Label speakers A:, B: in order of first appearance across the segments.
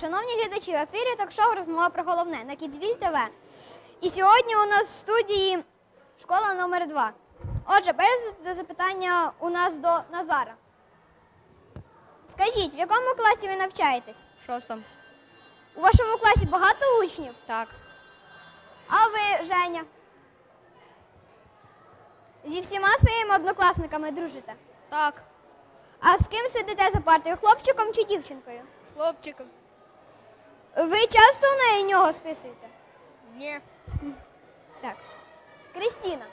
A: шановні глядачі, в ефірі ток-шоу розмова про головне на Кідзвіль ТВ. І сьогодні у нас в студії школа номер 2 Отже, перше запитання у нас до Назара. Скажіть, в якому класі ви навчаєтесь?
B: Шостом.
A: У вашому класі багато учнів?
B: Так.
A: А ви, Женя? Зі всіма своїми однокласниками дружите?
B: Так.
A: А з ким сидите за партою, хлопчиком чи дівчинкою?
B: Хлопчиком.
A: Ви часто на нього списуєте?
B: Ні.
A: Так. Кристина.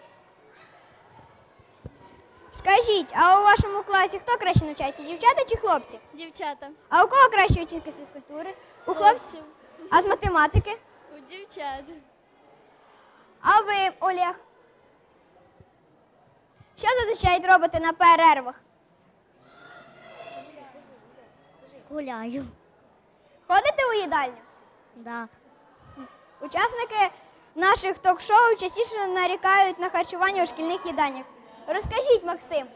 A: Скажіть, а у вашому класі хто краще навчається, дівчата чи хлопці?
C: Дівчата.
A: А у кого кращі оцінки з фізкультури? У хлопців? А з математики?
C: У дівчат.
A: А ви, Олег? Що зазвичай робите на перервах?
C: Гуляю.
A: Їдальню?
C: Да.
A: Учасники наших ток-шоу частіше нарікають на харчування у шкільних їдальнях. Розкажіть, Максим,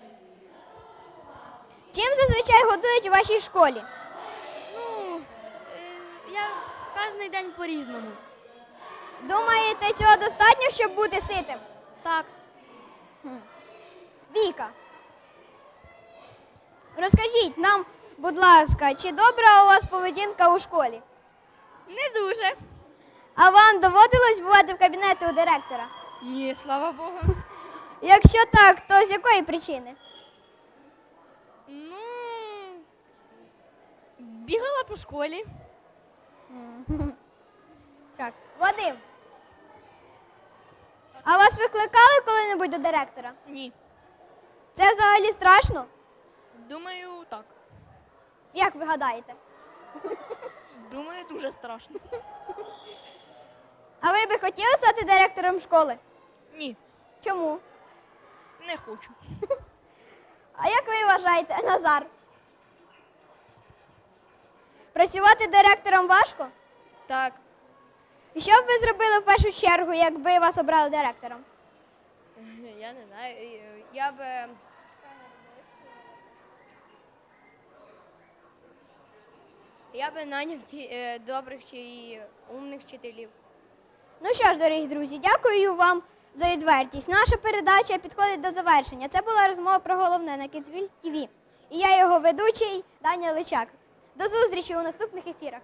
A: чим зазвичай годують у вашій школі?
C: Ну, е, я кожен день по-різному.
A: Думаєте, цього достатньо, щоб бути ситим?
C: Так.
A: Віка. Розкажіть нам, будь ласка, чи добра у вас поведінка у школі?
C: Не дуже.
A: А вам доводилось бувати в кабінеті у директора?
B: Ні, слава Богу.
A: Якщо так, то з якої причини?
C: Ну. Бігала по школі.
A: Так. Вадим. А вас викликали коли-небудь до директора?
D: Ні.
A: Це взагалі страшно?
D: Думаю, так.
A: Як ви гадаєте?
D: Думаю, дуже страшно.
A: А ви би хотіли стати директором школи?
D: Ні,
A: Чому?
D: не хочу.
A: А як ви вважаєте, Назар? Працювати директором важко?
B: Так.
A: І що б ви зробили в першу чергу, якби вас обрали директором?
B: Я не знаю. Я би. Я би наняв е, добрих чи умних вчителів.
A: Ну що ж, дорогі друзі, дякую вам за відвертість. Наша передача підходить до завершення. Це була розмова про головне на Kidsville TV. І я його ведучий Даня Личак. До зустрічі у наступних ефірах.